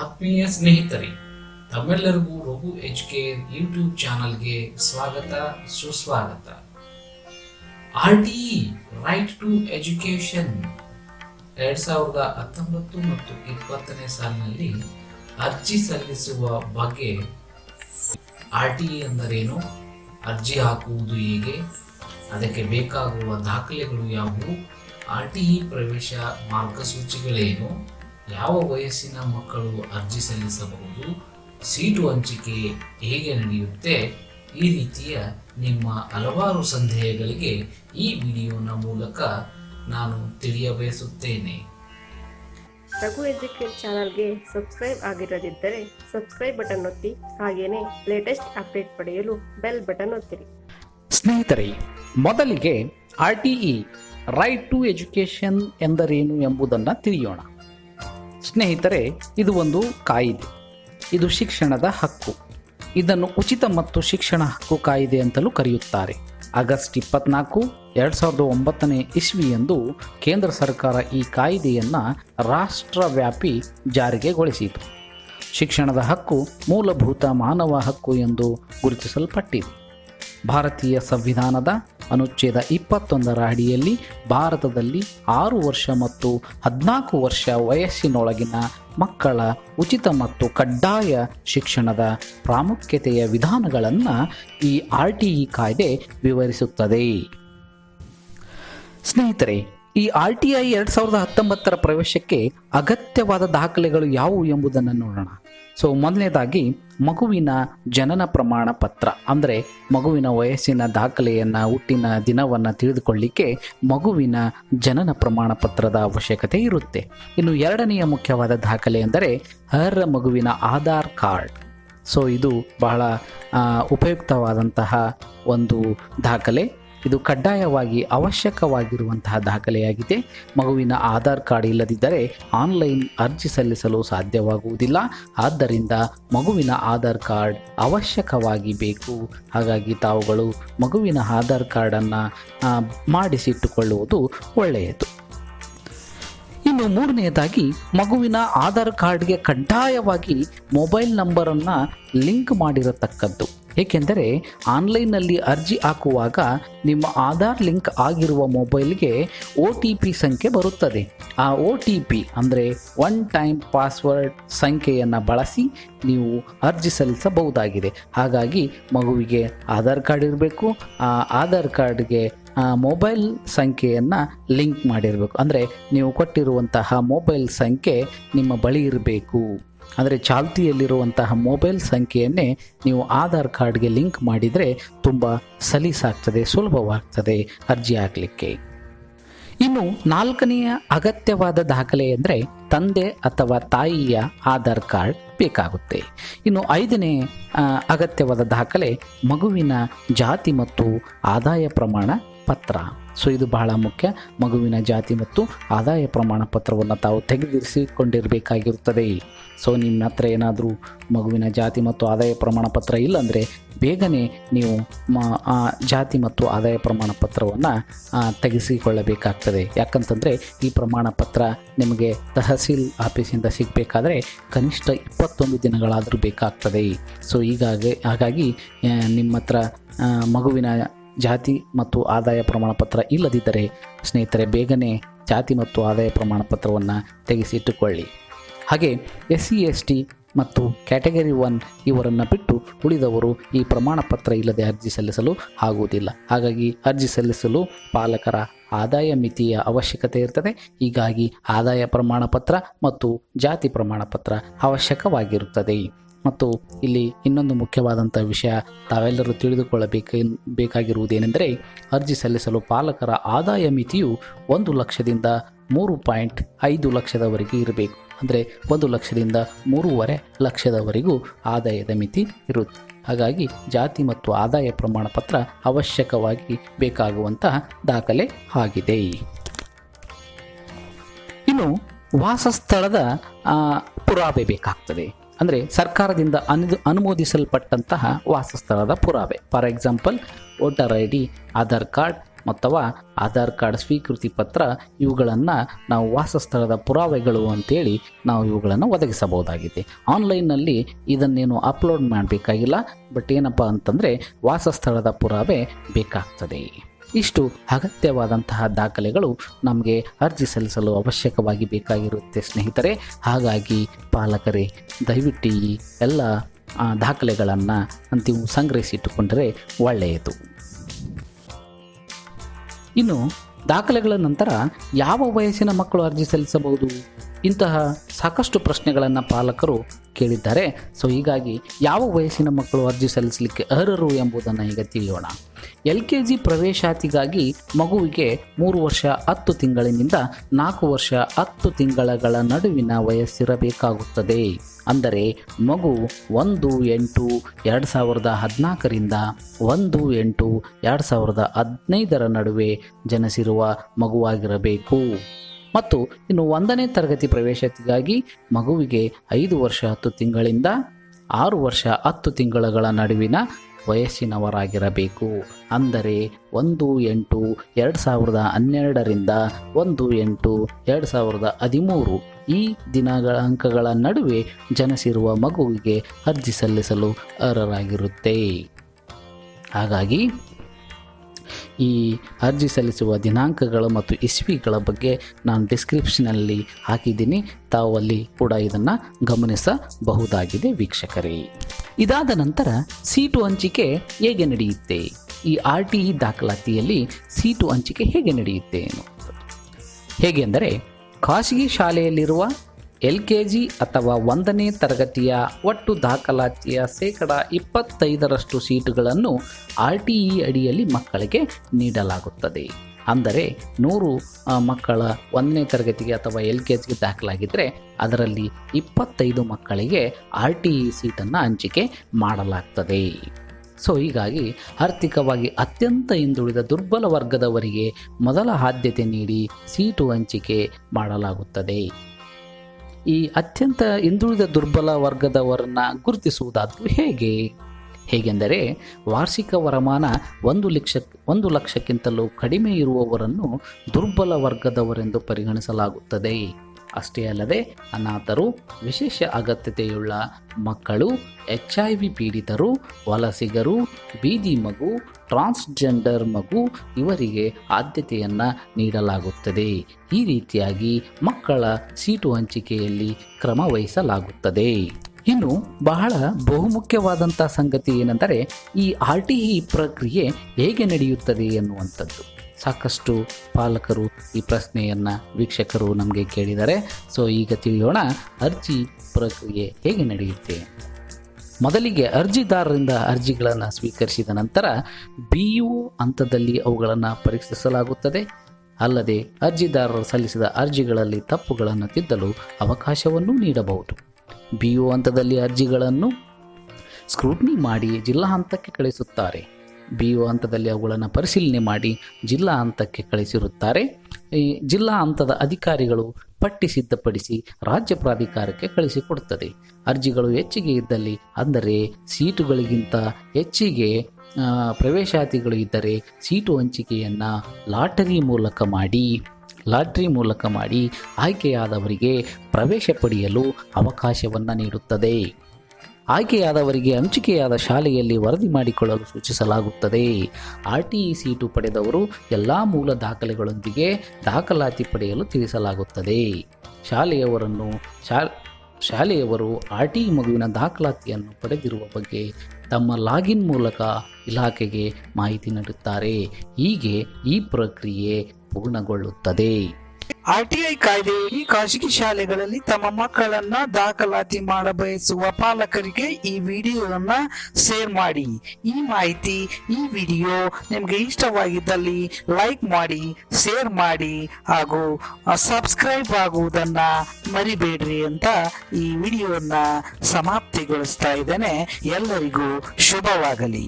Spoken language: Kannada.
ಆತ್ಮೀಯ ಸ್ನೇಹಿತರೆ, ತಮ್ಮೆಲ್ಲರಿಗೂ ರಘು ಎಚ್ ಕೆ ಯೂಟ್ಯೂಬ್ ಚಾನಲ್ಗೆ ಸ್ವಾಗತ, ಸುಸ್ವಾಗತ. R T right to education ಎರಡ್ ಸಾವಿರದ ಹತ್ತೊಂಬತ್ತು ಮತ್ತು ಇಪ್ಪತ್ತನೇ ಸಾಲಿನಲ್ಲಿ ಅರ್ಜಿ ಸಲ್ಲಿಸುವ ಬಗ್ಗೆ ಆರ್ ಟಿ ಅಂದರೇನು ಅರ್ಜಿ ಹಾಕುವುದು ಹೇಗೆ? ಅದಕ್ಕೆ ಬೇಕಾಗುವ ದಾಖಲೆಗಳು ಯಾವುವು? ಆರ್ ಟಿ ಇ ಪ್ರವೇಶ ಮಾರ್ಗಸೂಚಿಗಳೇನು? ಯಾವ ವಯಸ್ಸಿನ ಮಕ್ಕಳು ಅರ್ಜಿ ಸಲ್ಲಿಸಬಹುದು? ಸೀಟು ಹಂಚಿಕೆ ಹೇಗೆ ನಡೆಯುತ್ತೆ? ಈ ರೀತಿಯ ನಿಮ್ಮ ಹಲವಾರು ಸಂದೇಹಗಳಿಗೆ ಈ ವಿಡಿಯೋನ ಮೂಲಕ ನಾನು ತಿಳಿಯ ಬಯಸುತ್ತೇನೆ. ರಘು ಎಜುಕೇಟ್ ಚಾನಲ್ಗೆ ಸಬ್ಸ್ಕ್ರೈಬ್ ಆಗಿರದಿದ್ದರೆ ಸಬ್ಸ್ಕ್ರೈಬ್ ಬಟನ್ ಒತ್ತಿ ಹಾಗೇನೇ ಲೇಟೆಸ್ಟ್ ಅಪ್ಡೇಟ್ ಪಡೆಯಲು ಬೆಲ್ ಬಟನ್ ಒತ್ತಿರಿ. ಸ್ನೇಹಿತರೆ ಮೊದಲಿಗೆ R T E right to education ಎಂದರೇನು ಎಂಬುದನ್ನು ತಿಳಿಯೋಣ. ಸ್ನೇಹಿತರೆ, ಇದು ಒಂದು ಕಾಯಿದೆ. ಇದು ಶಿಕ್ಷಣದ ಹಕ್ಕು. ಇದನ್ನು ಉಚಿತ ಮತ್ತು ಶಿಕ್ಷಣ ಹಕ್ಕು ಕಾಯಿದೆ ಅಂತಲೂ ಕರೆಯುತ್ತಾರೆ. ಆಗಸ್ಟ್ ಇಪ್ಪತ್ನಾಲ್ಕು, ಎರಡು ಸಾವಿರದ ಒಂಬತ್ತನೇ ಇಸ್ವಿಯಂದು ಕೇಂದ್ರ ಸರ್ಕಾರ ಈ ಕಾಯಿದೆಯನ್ನು ರಾಷ್ಟ್ರವ್ಯಾಪಿ ಜಾರಿಗೆಗೊಳಿಸಿತು. ಶಿಕ್ಷಣದ ಹಕ್ಕು ಮೂಲಭೂತ ಮಾನವ ಹಕ್ಕು ಎಂದು ಗುರುತಿಸಲ್ಪಟ್ಟಿದೆ. ಭಾರತೀಯ ಸಂವಿಧಾನದ ಅನುಚ್ಛೇದ ಇಪ್ಪತ್ತೊಂದರ ಅಡಿಯಲ್ಲಿ ಭಾರತದಲ್ಲಿ ಆರು ವರ್ಷ ಮತ್ತು ಹದಿನಾಲ್ಕು ವರ್ಷ ವಯಸ್ಸಿನೊಳಗಿನ ಮಕ್ಕಳ ಉಚಿತ ಮತ್ತು ಕಡ್ಡಾಯ ಶಿಕ್ಷಣದ ಪ್ರಾಮುಖ್ಯತೆಯ ವಿಧಾನಗಳನ್ನು ಈ ಆರ್ ಟಿ ಇ ಕಾಯ್ದೆ ವಿವರಿಸುತ್ತದೆ. ಸ್ನೇಹಿತರೆ, ಈ ಆರ್ ಟಿ ಐ ಎರಡು ಸಾವಿರದ ಹತ್ತೊಂಬತ್ತರ ಪ್ರವೇಶಕ್ಕೆ ಅಗತ್ಯವಾದ ದಾಖಲೆಗಳು ಯಾವುವು ಎಂಬುದನ್ನು ನೋಡೋಣ. ಸೊ ಮೊದಲನೇದಾಗಿ, ಮಗುವಿನ ಜನನ ಪ್ರಮಾಣ ಪತ್ರ, ಅಂದರೆ ಮಗುವಿನ ವಯಸ್ಸಿನ ದಾಖಲೆಯನ್ನು, ಹುಟ್ಟಿನ ದಿನವನ್ನು ತಿಳಿದುಕೊಳ್ಳಿಕ್ಕೆ ಮಗುವಿನ ಜನನ ಪ್ರಮಾಣ ಪತ್ರದ ಅವಶ್ಯಕತೆ ಇರುತ್ತೆ. ಇನ್ನು ಎರಡನೆಯ ಮುಖ್ಯವಾದ ದಾಖಲೆ ಎಂದರೆ ಹರ ಮಗುವಿನ ಆಧಾರ್ ಕಾರ್ಡ್. ಸೊ ಇದು ಬಹಳ ಉಪಯುಕ್ತವಾದಂತಹ ಒಂದು ದಾಖಲೆ. ಇದು ಕಡ್ಡಾಯವಾಗಿ ಅವಶ್ಯಕವಾಗಿರುವಂತಹ ದಾಖಲೆಯಾಗಿದೆ. ಮಗುವಿನ ಆಧಾರ್ ಕಾರ್ಡ್ ಇಲ್ಲದಿದ್ದರೆ ಆನ್ಲೈನ್ ಅರ್ಜಿ ಸಲ್ಲಿಸಲು ಸಾಧ್ಯವಾಗುವುದಿಲ್ಲ. ಆದ್ದರಿಂದ ಮಗುವಿನ ಆಧಾರ್ ಕಾರ್ಡ್ ಅವಶ್ಯಕವಾಗಿ ಬೇಕು. ಹಾಗಾಗಿ ತಾವುಗಳು ಮಗುವಿನ ಆಧಾರ್ ಕಾರ್ಡನ್ನು ಮಾಡಿಸಿಟ್ಟುಕೊಳ್ಳುವುದು ಒಳ್ಳೆಯದು. ಇನ್ನು ಮೂರನೆಯದಾಗಿ ಮಗುವಿನ ಆಧಾರ್ ಕಾರ್ಡ್ಗೆ ಕಡ್ಡಾಯವಾಗಿ ಮೊಬೈಲ್ ನಂಬರನ್ನು ಲಿಂಕ್ ಮಾಡಿರತಕ್ಕದ್ದು. ಏಕೆಂದರೆ ಆನ್ಲೈನ್ನಲ್ಲಿ ಅರ್ಜಿ ಹಾಕುವಾಗ ನಿಮ್ಮ ಆಧಾರ್ ಲಿಂಕ್ ಆಗಿರುವ ಮೊಬೈಲ್ಗೆ ಒ ಟಿ ಪಿ ಸಂಖ್ಯೆ ಬರುತ್ತದೆ. ಆ ಒ ಟಿ ಪಿ ಅಂದರೆ ಒನ್ ಟೈಮ್ ಪಾಸ್ವರ್ಡ್ ಸಂಖ್ಯೆಯನ್ನು ಬಳಸಿ ನೀವು ಅರ್ಜಿ ಸಲ್ಲಿಸಬಹುದಾಗಿದೆ. ಹಾಗಾಗಿ ಮಗುವಿಗೆ ಆಧಾರ್ ಕಾರ್ಡ್ ಇರಬೇಕು, ಆ ಆಧಾರ್ ಕಾರ್ಡ್ಗೆ ಆ, ಮೊಬೈಲ್ ಸಂಖ್ಯೆಯನ್ನು ಲಿಂಕ್ ಮಾಡಿರಬೇಕು. ಅಂದರೆ ನೀವು ಕೊಟ್ಟಿರುವಂತಹ ಮೊಬೈಲ್ ಸಂಖ್ಯೆ ನಿಮ್ಮ ಬಳಿ ಇರಬೇಕು. ಅಂದರೆ ಚಾಲ್ತಿಯಲ್ಲಿರುವಂತಹ ಮೊಬೈಲ್ ಸಂಖ್ಯೆಯನ್ನೇ ನೀವು ಆಧಾರ್ ಕಾರ್ಡ್ಗೆ ಲಿಂಕ್ ಮಾಡಿದರೆ ತುಂಬ ಸಲೀಸಾಗ್ತದೆ ಸುಲಭವಾಗ್ತದೆ ಅರ್ಜಿ ಹಾಕಲಿಕ್ಕೆ. ಇನ್ನು ನಾಲ್ಕನೆಯ ಅಗತ್ಯವಾದ ದಾಖಲೆ ಅಂದರೆ ತಂದೆ ಅಥವಾ ತಾಯಿಯ ಆಧಾರ್ ಕಾರ್ಡ್ ಬೇಕಾಗುತ್ತೆ. ಇನ್ನು ಐದನೇ ಅಗತ್ಯವಾದ ದಾಖಲೆ ಮಗುವಿನ ಜಾತಿ ಮತ್ತು ಆದಾಯ ಪ್ರಮಾಣ ಪತ್ರ. ಸೊ ಇದು ಬಹಳ ಮುಖ್ಯ. ಮಗುವಿನ ಜಾತಿ ಮತ್ತು ಆದಾಯ ಪ್ರಮಾಣ ಪತ್ರವನ್ನು ತಾವು ತೆಗೆದಿರಿಸಿಕೊಂಡಿರಬೇಕಾಗಿರುತ್ತದೆ. ಸೊ ನಿಮ್ಮ ಹತ್ರ ಏನಾದರೂ ಮಗುವಿನ ಜಾತಿ ಮತ್ತು ಆದಾಯ ಪ್ರಮಾಣ ಪತ್ರ ಇಲ್ಲಾಂದರೆ ಬೇಗನೆ ನೀವು ಆ ಜಾತಿ ಮತ್ತು ಆದಾಯ ಪ್ರಮಾಣ ಪತ್ರವನ್ನು ತೆಗೆಸಿಕೊಳ್ಳಬೇಕಾಗ್ತದೆ. ಯಾಕಂತಂದರೆ ಈ ಪ್ರಮಾಣ ಪತ್ರ ನಿಮಗೆ ತಹಸೀಲ್ ಆಫೀಸಿಂದ ಸಿಗಬೇಕಾದ್ರೆ ಕನಿಷ್ಠ ಇಪ್ಪತ್ತೊಂದು ದಿನಗಳಾದರೂ ಬೇಕಾಗ್ತದೆ. ಸೊ ಹೀಗಾಗಿ, ಹಾಗಾಗಿ ನಿಮ್ಮ ಹತ್ರ ಮಗುವಿನ ಜಾತಿ ಮತ್ತು ಆದಾಯ ಪ್ರಮಾಣ ಪತ್ರ ಇಲ್ಲದಿದ್ದರೆ ಸ್ನೇಹಿತರೆ, ಬೇಗನೆ ಜಾತಿ ಮತ್ತು ಆದಾಯ ಪ್ರಮಾಣ ಪತ್ರವನ್ನು ತೆಗೆಸಿಟ್ಟುಕೊಳ್ಳಿ. ಹಾಗೆ ಎಸ್ ಸಿ, ಎಸ್ ಟಿ ಮತ್ತು ಕ್ಯಾಟಗರಿ ಒನ್ ಇವರನ್ನು ಬಿಟ್ಟು ಉಳಿದವರು ಈ ಪ್ರಮಾಣ ಪತ್ರ ಇಲ್ಲದೆ ಅರ್ಜಿ ಸಲ್ಲಿಸಲು ಆಗುವುದಿಲ್ಲ. ಹಾಗಾಗಿ ಅರ್ಜಿ ಸಲ್ಲಿಸಲು ಪಾಲಕರ ಆದಾಯ ಮಿತಿಯ ಅವಶ್ಯಕತೆ ಇರ್ತದೆ. ಹೀಗಾಗಿ ಆದಾಯ ಪ್ರಮಾಣ ಪತ್ರ ಮತ್ತು ಜಾತಿ ಪ್ರಮಾಣ ಪತ್ರ ಅವಶ್ಯಕವಾಗಿರುತ್ತದೆ. ಮತ್ತು ಇಲ್ಲಿ ಇನ್ನೊಂದು ಮುಖ್ಯವಾದಂಥ ವಿಷಯ ತಾವೆಲ್ಲರೂ ತಿಳಿದುಕೊಳ್ಳಬೇಕು ಬೇಕಾಗಿರುವುದೇನೆಂದರೆ ಅರ್ಜಿ ಸಲ್ಲಿಸಲು ಪಾಲಕರ ಆದಾಯ ಮಿತಿಯು ಒಂದು ಲಕ್ಷದಿಂದ ಮೂರು ಪಾಯಿಂಟ್ ಐದು ಲಕ್ಷದವರೆಗೆ ಇರಬೇಕು. ಅಂದರೆ ಒಂದು ಲಕ್ಷದಿಂದ ಮೂರುವರೆ ಲಕ್ಷದವರೆಗೂ ಆದಾಯದ ಮಿತಿ ಇರುತ್ತೆ ಹಾಗಾಗಿ ಜಾತಿ ಮತ್ತು ಆದಾಯ ಪ್ರಮಾಣ ಪತ್ರ ಅವಶ್ಯಕವಾಗಿ ಬೇಕಾಗುವಂತಹ ದಾಖಲೆ ಆಗಿದೆ. ಇನ್ನು ವಾಸಸ್ಥಳದ ಪುರಾವೆ ಬೇಕಾಗ್ತದೆ. ಅಂದರೆ ಸರ್ಕಾರದಿಂದ ಅನು ಅನುಮೋದಿಸಲ್ಪಟ್ಟಂತಹ ವಾಸಸ್ಥಳದ ಪುರಾವೆ. For example voter I D Aadhaar card ಅಥವಾ ಆಧಾರ್ ಕಾರ್ಡ್ ಸ್ವೀಕೃತಿ ಪತ್ರ, ಇವುಗಳನ್ನು ನಾವು ವಾಸಸ್ಥಳದ ಪುರಾವೆಗಳು ಅಂತೇಳಿ ನಾವು ಇವುಗಳನ್ನು ಒದಗಿಸಬಹುದಾಗಿದೆ. ಆನ್ಲೈನ್ನಲ್ಲಿ ಇದನ್ನೇನು ಅಪ್ಲೋಡ್ ಮಾಡಬೇಕಾಗಿಲ್ಲ, ಬಟ್ ಏನಪ್ಪ ಅಂತಂದರೆ ವಾಸಸ್ಥಳದ ಪುರಾವೆ ಬೇಕಾಗ್ತದೆ. ಇಷ್ಟು ಅಗತ್ಯವಾದಂತಹ ದಾಖಲೆಗಳು ನಮಗೆ ಅರ್ಜಿ ಸಲ್ಲಿಸಲು ಅವಶ್ಯಕವಾಗಿ ಬೇಕಾಗಿರುತ್ತೆ ಸ್ನೇಹಿತರೆ. ಹಾಗಾಗಿ ಪಾಲಕರೇ, ದಯವಿಟ್ಟು ಈ ಎಲ್ಲ ದಾಖಲೆಗಳನ್ನು ನೀವು ಸಂಗ್ರಹಿಸಿಟ್ಟುಕೊಂಡರೆ ಒಳ್ಳೆಯದು. ಇನ್ನು ದಾಖಲೆಗಳ ನಂತರ ಯಾವ ವಯಸ್ಸಿನ ಮಕ್ಕಳು ಅರ್ಜಿ ಸಲ್ಲಿಸಬಹುದು? ಇಂತಹ ಸಾಕಷ್ಟು ಪ್ರಶ್ನೆಗಳನ್ನು ಪಾಲಕರು ಕೇಳಿದ್ದಾರೆ. ಸೊ ಹೀಗಾಗಿ ಯಾವ ವಯಸ್ಸಿನ ಮಕ್ಕಳು ಅರ್ಜಿ ಸಲ್ಲಿಸಲಿಕ್ಕೆ ಅರ್ಹರು ಎಂಬುದನ್ನು ಈಗ ತಿಳಿಯೋಣ. ಎಲ್ ಕೆ ಜಿ ಪ್ರವೇಶಾತಿಗಾಗಿ ಮಗುವಿಗೆ ಮೂರು ವರ್ಷ ಹತ್ತು ತಿಂಗಳಿನಿಂದ ನಾಲ್ಕು ವರ್ಷ ಹತ್ತು ತಿಂಗಳಗಳ ನಡುವಿನ ವಯಸ್ಸಿರಬೇಕಾಗುತ್ತದೆ. ಅಂದರೆ ಮಗು ಒಂದು ಎಂಟು ಎರಡು ಸಾವಿರದ ಹದಿನಾಲ್ಕರಿಂದ ಒಂದು ಎಂಟು ಎರಡು ಸಾವಿರದ ಹದಿನೈದರ ನಡುವೆ ಜನಿಸಿರುವ ಮಗುವಾಗಿರಬೇಕು. ಮತ್ತು ಇನ್ನು ಒಂದನೇ ತರಗತಿ ಪ್ರವೇಶಕ್ಕಾಗಿ ಮಗುವಿಗೆ ಐದು ವರ್ಷ ಹತ್ತು ತಿಂಗಳಿಂದ ಆರು ವರ್ಷ ಹತ್ತು ತಿಂಗಳುಗಳ ನಡುವಿನ ವಯಸ್ಸಿನವರಾಗಿರಬೇಕು. ಅಂದರೆ ಒಂದು ಎಂಟು ಎರಡು ಸಾವಿರದ ಹನ್ನೆರಡರಿಂದ ಒಂದು ಎಂಟು ಎರಡು ಸಾವಿರದ ಹದಿಮೂರು ಈ ದಿನಗಳ ಅಂಕಗಳ ನಡುವೆ ಜನಿಸಿರುವ ಮಗುವಿಗೆ ಅರ್ಜಿ ಸಲ್ಲಿಸಲು ಅರ್ಹರಾಗಿರುತ್ತೆ. ಹಾಗಾಗಿ ಈ ಅರ್ಜಿ ಸಲ್ಲಿಸುವ ದಿನಾಂಕಗಳು ಮತ್ತು ಇಸ್ವಿಗಳ ಬಗ್ಗೆ ನಾನು ಡಿಸ್ಕ್ರಿಪ್ಷನಲ್ಲಿ ಹಾಕಿದ್ದೀನಿ. ತಾವು ಅಲ್ಲಿ ಕೂಡ ಇದನ್ನು ಗಮನಿಸಬಹುದಾಗಿದೆ ವೀಕ್ಷಕರೇ. ಇದಾದ ನಂತರ ಸೀಟು ಹಂಚಿಕೆ ಹೇಗೆ ನಡೆಯುತ್ತೆ? ಈ ಆರ್ ಟಿ ಇ ದಾಖಲಾತಿಯಲ್ಲಿ ಸೀಟು ಹಂಚಿಕೆ ಹೇಗೆ ನಡೆಯುತ್ತೆ? ಹೇಗೆಂದರೆ ಖಾಸಗಿ ಶಾಲೆಯಲ್ಲಿರುವ ಎಲ್ ಕೆ ಜಿ ಅಥವಾ ಒಂದನೇ ತರಗತಿಯ ಒಟ್ಟು ದಾಖಲಾತಿಯ ಶೇಕಡ ಇಪ್ಪತ್ತೈದರಷ್ಟು ಸೀಟುಗಳನ್ನು ಆರ್ ಟಿ ಇ ಅಡಿಯಲ್ಲಿ ಮಕ್ಕಳಿಗೆ ನೀಡಲಾಗುತ್ತದೆ. ಅಂದರೆ ನೂರು ಮಕ್ಕಳ ಒಂದನೇ ತರಗತಿಗೆ ಅಥವಾ ಎಲ್ ಕೆ ಜಿಗೆ ದಾಖಲಾಗಿದ್ದರೆ ಅದರಲ್ಲಿ ಇಪ್ಪತ್ತೈದು ಮಕ್ಕಳಿಗೆ ಆರ್ ಟಿ ಇ ಸೀಟನ್ನು ಹಂಚಿಕೆ ಮಾಡಲಾಗ್ತದೆ. ಸೊ, ಹೀಗಾಗಿ ಆರ್ಥಿಕವಾಗಿ ಅತ್ಯಂತ ಹಿಂದುಳಿದ ದುರ್ಬಲ ವರ್ಗದವರಿಗೆ ಮೊದಲ ಆದ್ಯತೆ ನೀಡಿ ಸೀಟು ಹಂಚಿಕೆ ಮಾಡಲಾಗುತ್ತದೆ. ಈ ಅತ್ಯಂತ ಹಿಂದುಳಿದ ದುರ್ಬಲ ವರ್ಗದವರನ್ನ ಗುರುತಿಸುವುದಾದರೂ ಹೇಗೆ? ಹೇಗೆಂದರೆ ವಾರ್ಷಿಕ ವರಮಾನ ಒಂದು ಲಕ್ಷ, ಒಂದು ಲಕ್ಷಕ್ಕಿಂತಲೂ ಕಡಿಮೆ ಇರುವವರನ್ನು ದುರ್ಬಲ ವರ್ಗದವರೆಂದು ಪರಿಗಣಿಸಲಾಗುತ್ತದೆ. ಅಷ್ಟೇ ಅಲ್ಲದೆ ಅನಾಥರು, ವಿಶೇಷ ಅಗತ್ಯತೆಯುಳ್ಳ ಮಕ್ಕಳು, ಎಚ್ ಐ ವಿ ಪೀಡಿತರು, ವಲಸಿಗರು, ಬೀದಿ ಮಗು, ಟ್ರಾನ್ಸ್ಜೆಂಡರ್ ಮಗು ಇವರಿಗೆ ಆದ್ಯತೆಯನ್ನು ನೀಡಲಾಗುತ್ತದೆ. ಈ ರೀತಿಯಾಗಿ ಮಕ್ಕಳ ಸೀಟು ಹಂಚಿಕೆಯಲ್ಲಿ ಕ್ರಮ ವಹಿಸಲಾಗುತ್ತದೆ. ಇನ್ನು ಬಹಳ ಬಹುಮುಖ್ಯವಾದಂಥ ಸಂಗತಿ ಏನೆಂದರೆ ಈ ಆರ್ ಟಿ ಇ ಪ್ರಕ್ರಿಯೆ ಹೇಗೆ ನಡೆಯುತ್ತದೆ ಎನ್ನುವಂಥದ್ದು. ಸಾಕಷ್ಟು ಪಾಲಕರು ಈ ಪ್ರಶ್ನೆಯನ್ನು ವೀಕ್ಷಕರು ನಮಗೆ ಕೇಳಿದ್ದಾರೆ. ಸೊ ಈಗ ತಿಳಿಯೋಣ ಅರ್ಜಿ ಪ್ರಕ್ರಿಯೆ ಹೇಗೆ ನಡೆಯುತ್ತೆ. ಮೊದಲಿಗೆ ಅರ್ಜಿದಾರರಿಂದ ಅರ್ಜಿಗಳನ್ನು ಸ್ವೀಕರಿಸಿದ ನಂತರ ಬಿ ಯು ಹಂತದಲ್ಲಿ ಅವುಗಳನ್ನು ಪರೀಕ್ಷಿಸಲಾಗುತ್ತದೆ. ಅಲ್ಲದೆ ಅರ್ಜಿದಾರರು ಸಲ್ಲಿಸಿದ ಅರ್ಜಿಗಳಲ್ಲಿ ತಪ್ಪುಗಳನ್ನು ತಿದ್ದಲು ಅವಕಾಶವನ್ನು ನೀಡಬಹುದು. ಬಿ ಯು ಹಂತದಲ್ಲಿ ಅರ್ಜಿಗಳನ್ನು ಸ್ಕ್ರೂಟ್ನಿ ಮಾಡಿ ಜಿಲ್ಲಾ ಹಂತಕ್ಕೆ ಕಳಿಸುತ್ತಾರೆ. ಬಿ ಒ ಹಂತದಲ್ಲಿ ಅವುಗಳನ್ನು ಪರಿಶೀಲನೆ ಮಾಡಿ ಜಿಲ್ಲಾ ಹಂತಕ್ಕೆ ಕಳಿಸಿರುತ್ತಾರೆ. ಈ ಜಿಲ್ಲಾ ಹಂತದ ಅಧಿಕಾರಿಗಳು ಪಟ್ಟಿ ಸಿದ್ಧಪಡಿಸಿ ರಾಜ್ಯ ಪ್ರಾಧಿಕಾರಕ್ಕೆ ಕಳಿಸಿಕೊಡುತ್ತದೆ. ಅರ್ಜಿಗಳು ಹೆಚ್ಚಿಗೆ ಇದ್ದಲ್ಲಿ ಅಂದರೆ ಸೀಟುಗಳಿಗಿಂತ ಹೆಚ್ಚಿಗೆ ಪ್ರವೇಶಾತಿಗಳು ಇದ್ದರೆ ಸೀಟು ಹಂಚಿಕೆಯನ್ನು ಲಾಟರಿ ಮೂಲಕ ಮಾಡಿ, ಲಾಟ್ರಿ ಮೂಲಕ ಮಾಡಿ ಆಯ್ಕೆಯಾದವರಿಗೆ ಪ್ರವೇಶ ಪಡೆಯಲು ಅವಕಾಶವನ್ನು ನೀಡುತ್ತದೆ. ಆಯ್ಕೆಯಾದವರಿಗೆ ಹಂಚಿಕೆಯಾದ ಶಾಲೆಯಲ್ಲಿ ವರದಿ ಮಾಡಿಕೊಳ್ಳಲು ಸೂಚಿಸಲಾಗುತ್ತದೆ. ಆರ್ ಟಿ ಇ ಸೀಟು ಪಡೆದವರು ಎಲ್ಲ ಮೂಲ ದಾಖಲೆಗಳೊಂದಿಗೆ ದಾಖಲಾತಿ ಪಡೆಯಲು ತಿಳಿಸಲಾಗುತ್ತದೆ. ಶಾಲೆಯವರನ್ನು, ಶಾ, ಶಾಲೆಯವರು ಆರ್ ಟಿ ಮಗುವಿನ ದಾಖಲಾತಿಯನ್ನು ಪಡೆದಿರುವ ಬಗ್ಗೆ ತಮ್ಮ ಲಾಗಿನ್ ಮೂಲಕ ಇಲಾಖೆಗೆ ಮಾಹಿತಿ ನೀಡುತ್ತಾರೆ. ಹೀಗೆ ಈ ಪ್ರಕ್ರಿಯೆ ಪೂರ್ಣಗೊಳ್ಳುತ್ತದೆ. ಆರ್ಟಿಐ ಕಾಯ್ದೆಯಲ್ಲಿ ಖಾಸಗಿ ಶಾಲೆಗಳಲ್ಲಿ ತಮ್ಮ ಮಕ್ಕಳನ್ನ ದಾಖಲಾತಿ ಮಾಡಬಯಸುವ ಪಾಲಕರಿಗೆ ಈ ವಿಡಿಯೋವನ್ನ ಶೇರ್ ಮಾಡಿ. ಈ ಮಾಹಿತಿ ಈ ವಿಡಿಯೋ ನಿಮಗೆ ಇಷ್ಟವಾಗಿದ್ದಲ್ಲಿ ಲೈಕ್ ಮಾಡಿ, ಶೇರ್ ಮಾಡಿ ಹಾಗೂ ಸಬ್ಸ್ಕ್ರೈಬ್ ಆಗುವುದನ್ನ ಮರಿಬೇಡ್ರಿ ಅಂತ ಈ ವಿಡಿಯೋನ ಸಮಾಪ್ತಿಗೊಳಿಸ್ತಾ ಇದ್ದೇನೆ. ಎಲ್ಲರಿಗೂ ಶುಭವಾಗಲಿ.